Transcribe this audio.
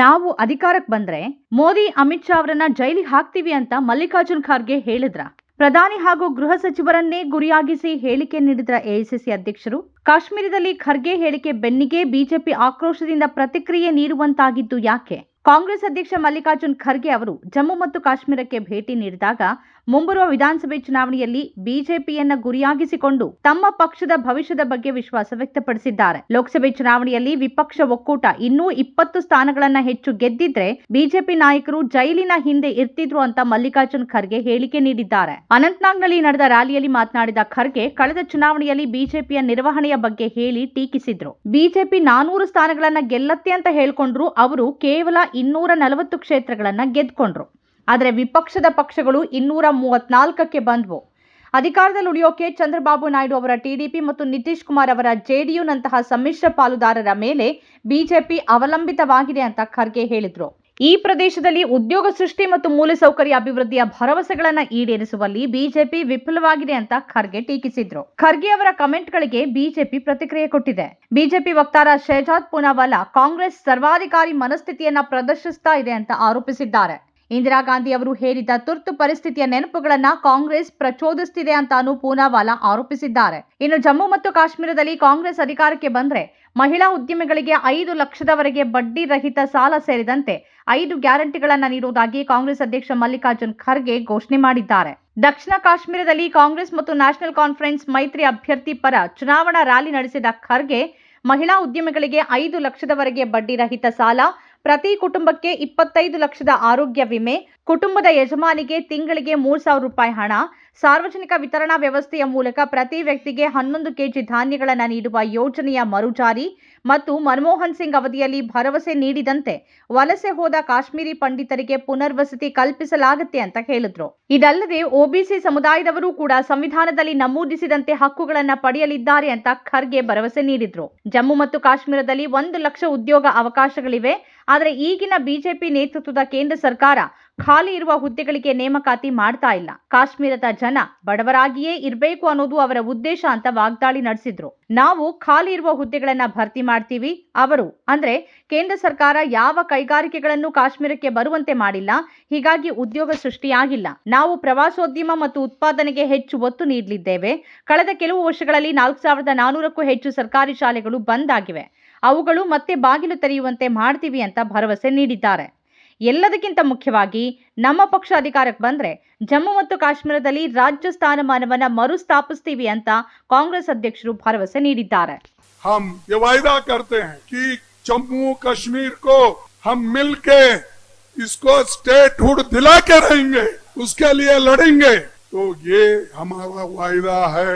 ನಾವು ಅಧಿಕಾರಕ್ಕೆ ಬಂದ್ರೆ ಮೋದಿ, ಅಮಿತ್ ಶಾ ಅವರನ್ನ ಜೈಲಿಗೆ ಹಾಕ್ತೀವಿ ಅಂತ ಮಲ್ಲಿಕಾರ್ಜುನ್ ಖರ್ಗೆ ಹೇಳಿದ್ರ. ಪ್ರಧಾನಿ ಹಾಗೂ ಗೃಹ ಸಚಿವರನ್ನೇ ಗುರಿಯಾಗಿಸಿ ಹೇಳಿಕೆ ನೀಡಿದ್ರ ಎಐಸಿಸಿ ಅಧ್ಯಕ್ಷರು. ಕಾಶ್ಮೀರದಲ್ಲಿ ಖರ್ಗೆ ಹೇಳಿಕೆ ಬೆನ್ನಿಗೆ ಬಿಜೆಪಿ ಆಕ್ರೋಶದಿಂದ ಪ್ರತಿಕ್ರಿಯೆ ನೀಡುವಂತಾಗಿದ್ದು ಯಾಕೆ? ಕಾಂಗ್ರೆಸ್ ಅಧ್ಯಕ್ಷ ಮಲ್ಲಿಕಾರ್ಜುನ್ ಖರ್ಗೆ ಅವರು ಜಮ್ಮು ಮತ್ತು ಕಾಶ್ಮೀರಕ್ಕೆ ಭೇಟಿ ನೀಡಿದಾಗ ಮುಂಬರುವ ವಿಧಾನಸಭೆ ಚುನಾವಣೆಯಲ್ಲಿ ಬಿಜೆಪಿಯನ್ನ ಗುರಿಯಾಗಿಸಿಕೊಂಡು ತಮ್ಮ ಪಕ್ಷದ ಭವಿಷ್ಯದ ಬಗ್ಗೆ ವಿಶ್ವಾಸ ವ್ಯಕ್ತಪಡಿಸಿದ್ದಾರೆ. ಲೋಕಸಭೆ ಚುನಾವಣೆಯಲ್ಲಿ ವಿಪಕ್ಷ ಒಕ್ಕೂಟ ಇನ್ನೂ ಇಪ್ಪತ್ತು ಸ್ಥಾನಗಳನ್ನ ಹೆಚ್ಚು ಗೆದ್ದಿದ್ರೆ ಬಿಜೆಪಿ ನಾಯಕರು ಜೈಲಿನ ಹಿಂದೆ ಇರ್ತಿದ್ರು ಅಂತ ಮಲ್ಲಿಕಾರ್ಜುನ್ ಖರ್ಗೆ ಹೇಳಿಕೆ ನೀಡಿದ್ದಾರೆ. ಅನಂತನಾಗ್ನಲ್ಲಿ ನಡೆದ ರ್ಯಾಲಿಯಲ್ಲಿ ಮಾತನಾಡಿದ ಖರ್ಗೆ ಕಳೆದ ಚುನಾವಣೆಯಲ್ಲಿ ಬಿಜೆಪಿಯ ನಿರ್ವಹಣೆಯ ಬಗ್ಗೆ ಹೇಳಿ ಟೀಕಿಸಿದ್ರು. ಬಿಜೆಪಿ ನಾನೂರು ಸ್ಥಾನಗಳನ್ನ ಗೆಲ್ಲತ್ತೆ ಅಂತ ಹೇಳ್ಕೊಂಡ್ರು ಅವರು ಕೇವಲ ಇನ್ನೂರ ನಲವತ್ತು ಕ್ಷೇತ್ರಗಳನ್ನ ಗೆದ್ಕೊಂಡ್ರು. ಆದರೆ ವಿಪಕ್ಷದ ಪಕ್ಷಗಳು ಇನ್ನೂರ ಮೂವತ್ನಾಲ್ಕಕ್ಕೆ ಬಂದ್ವು. ಅಧಿಕಾರದಲ್ಲಿ ಉಳಿಯೋಕೆ ಚಂದ್ರಬಾಬು ನಾಯ್ಡು ಅವರ ಟಿಡಿಪಿ ಮತ್ತು ನಿತೀಶ್ ಕುಮಾರ್ ಅವರ ಜೆಡಿಯುನಂತಹ ಸಮ್ಮಿಶ್ರ ಪಾಲುದಾರರ ಮೇಲೆ ಬಿಜೆಪಿ ಅವಲಂಬಿತವಾಗಿದೆ ಅಂತ ಖರ್ಗೆ ಹೇಳಿದ್ರು. ಈ ಪ್ರದೇಶದಲ್ಲಿ ಉದ್ಯೋಗ ಸೃಷ್ಟಿ ಮತ್ತು ಮೂಲಸೌಕರ್ಯ ಅಭಿವೃದ್ಧಿಯ ಭರವಸೆಗಳನ್ನ ಈಡೇರಿಸುವಲ್ಲಿ ಬಿಜೆಪಿ ವಿಫಲವಾಗಿದೆ ಅಂತ ಖರ್ಗೆ ಟೀಕಿಸಿದ್ರು. ಖರ್ಗೆ ಅವರ ಕಮೆಂಟ್ಗಳಿಗೆ ಬಿಜೆಪಿ ಪ್ರತಿಕ್ರಿಯೆ ಕೊಟ್ಟಿದೆ. ಬಿಜೆಪಿ ವಕ್ತಾರ ಶಹಜಾದ್ ಪೂನಾವಾಲಾ ಕಾಂಗ್ರೆಸ್ ಸರ್ವಾಧಿಕಾರಿ ಮನಸ್ಥಿತಿಯನ್ನ ಪ್ರದರ್ಶಿಸ್ತಾ ಇದೆ ಅಂತ ಆರೋಪಿಸಿದ್ದಾರೆ. ಇಂದಿರಾ ಗಾಂಧಿ ಅವರು ಹೇರಿದ್ದ ತುರ್ತು ಪರಿಸ್ಥಿತಿಯ ನೆನಪುಗಳನ್ನ ಕಾಂಗ್ರೆಸ್ ಪ್ರಚೋದಿಸುತ್ತಿದೆ ಅಂತಾನು ಪೂನಾವಾಲಾ ಆರೋಪಿಸಿದ್ದಾರೆ. ಇನ್ನು ಜಮ್ಮು ಮತ್ತು ಕಾಶ್ಮೀರದಲ್ಲಿ ಕಾಂಗ್ರೆಸ್ ಅಧಿಕಾರಕ್ಕೆ ಬಂದ್ರೆ ಮಹಿಳಾ ಉದ್ಯಮಿಗಳಿಗೆ ಐದು ಲಕ್ಷದವರೆಗೆ ಬಡ್ಡಿ ರಹಿತ ಸಾಲ ಸೇರಿದಂತೆ ಐದು ಗ್ಯಾರಂಟಿಗಳನ್ನ ನೀಡುವುದಾಗಿ ಕಾಂಗ್ರೆಸ್ ಅಧ್ಯಕ್ಷ ಮಲ್ಲಿಕಾರ್ಜುನ್ ಖರ್ಗೆ ಘೋಷಣೆ ಮಾಡಿದ್ದಾರೆ. ದಕ್ಷಿಣ ಕಾಶ್ಮೀರದಲ್ಲಿ ಕಾಂಗ್ರೆಸ್ ಮತ್ತು ನ್ಯಾಷನಲ್ ಕಾನ್ಫರೆನ್ಸ್ ಮೈತ್ರಿ ಅಭ್ಯರ್ಥಿ ಪರ ಚುನಾವಣಾ ರ್ಯಾಲಿ ನಡೆಸಿದ ಖರ್ಗೆ ಮಹಿಳಾ ಉದ್ಯಮಿಗಳಿಗೆ ಐದು ಲಕ್ಷದವರೆಗೆ ಬಡ್ಡಿ ರಹಿತ ಸಾಲ ಪ್ರತಿ ಕುಟುಂಬಕ್ಕೆ ಇಪ್ಪತ್ತೈದು ಲಕ್ಷದ ಆರೋಗ್ಯ ವಿಮೆ ಕುಟುಂಬದ ಯಜಮಾನಿಗೆ ತಿಂಗಳಿಗೆ ಮೂರು ಸಾವಿರ ರೂಪಾಯಿ ಹಣ ಸಾರ್ವಜನಿಕ ವಿತರಣಾ ವ್ಯವಸ್ಥೆಯ ಮೂಲಕ ಪ್ರತಿ ವ್ಯಕ್ತಿಗೆ ಹನ್ನೊಂದು ಕೆಜಿ ಧಾನ್ಯಗಳನ್ನು ನೀಡುವ ಯೋಜನೆಯ ಮರುಜಾರಿ ಮತ್ತು ಮನಮೋಹನ್ ಸಿಂಗ್ ಅವಧಿಯಲ್ಲಿ ಭರವಸೆ ನೀಡಿದಂತೆ ವಲಸೆ ಹೋದ ಕಾಶ್ಮೀರಿ ಪಂಡಿತರಿಗೆ ಪುನರ್ವಸತಿ ಕಲ್ಪಿಸಲಾಗುತ್ತೆ ಅಂತ ಹೇಳಿದ್ರು. ಇದಲ್ಲದೆ ಒಬಿಸಿ ಸಮುದಾಯದವರು ಕೂಡ ಸಂವಿಧಾನದಲ್ಲಿ ನಮೂದಿಸಿದಂತೆ ಹಕ್ಕುಗಳನ್ನು ಪಡೆಯಲಿದ್ದಾರೆ ಅಂತ ಖರ್ಗೆ ಭರವಸೆ ನೀಡಿದ್ರು. ಜಮ್ಮು ಮತ್ತು ಕಾಶ್ಮೀರದಲ್ಲಿ ಒಂದು ಲಕ್ಷ ಉದ್ಯೋಗ ಅವಕಾಶಗಳಿವೆ. ಆದರೆ ಈಗಿನ ಬಿಜೆಪಿ ನೇತೃತ್ವದ ಕೇಂದ್ರ ಸರ್ಕಾರ ಖಾಲಿ ಇರುವ ಹುದ್ದೆಗಳಿಗೆ ನೇಮಕಾತಿ ಮಾಡ್ತಾ ಇಲ್ಲ. ಕಾಶ್ಮೀರದ ಜನ ಬಡವರಾಗಿಯೇ ಇರಬೇಕು ಅನ್ನೋದು ಅವರ ಉದ್ದೇಶ ಅಂತ ವಾಗ್ದಾಳಿ ನಡೆಸಿದ್ರು. ನಾವು ಖಾಲಿ ಇರುವ ಹುದ್ದೆಗಳನ್ನ ಭರ್ತಿ ಮಾಡ್ತೀವಿ. ಅವರು ಅಂದ್ರೆ ಕೇಂದ್ರ ಸರ್ಕಾರ ಯಾವ ಕೈಗಾರಿಕೆಗಳನ್ನು ಕಾಶ್ಮೀರಕ್ಕೆ ಬರುವಂತೆ ಮಾಡಿಲ್ಲ. ಹೀಗಾಗಿ ಉದ್ಯೋಗ ಸೃಷ್ಟಿಯಾಗಿಲ್ಲ. ನಾವು ಪ್ರವಾಸೋದ್ಯಮ ಮತ್ತು ಉತ್ಪಾದನೆಗೆ ಹೆಚ್ಚು ಒತ್ತು ನೀಡಲಿದ್ದೇವೆ. ಕಳೆದ ಕೆಲವು ವರ್ಷಗಳಲ್ಲಿ ನಾಲ್ಕು ಸಾವಿರದ ನಾನೂರಕ್ಕೂ ಹೆಚ್ಚು ಸರ್ಕಾರಿ ಶಾಲೆಗಳು ಬಂದ್ ಆಗಿವೆ. ಅವುಗಳು ಮತ್ತೆ ಬಾಗಿಲು ತೆರೆಯುವಂತೆ ಮಾಡ್ತೀವಿ ಅಂತ ಭರವಸೆ ನೀಡಿದ್ದಾರೆ. ಎಲ್ಲದಕ್ಕಿಂತ ಮುಖ್ಯವಾಗಿ ನಮ್ಮ ಪಕ್ಷ ಅಧಿಕಾರಕ್ಕೆ ಬಂದ್ರೆ ಜಮ್ಮು ಮತ್ತು ಕಾಶ್ಮೀರದಲ್ಲಿ ರಾಜ್ಯ ಸ್ಥಾನಮಾನವನ್ನ ಮರುಸ್ಥಾಪಿಸ್ತೀವಿ ಅಂತ ಕಾಂಗ್ರೆಸ್ ಅಧ್ಯಕ್ಷರು ಭರವಸೆ ನೀಡಿದ್ದಾರೆ हम ये वायदा करते हैं कि जम्मू कश्मीर को हम मिलके इसको स्टेटहुड दिला के रहेंगे उसके लिए लड़ेंगे तो ये हमारा वायदा है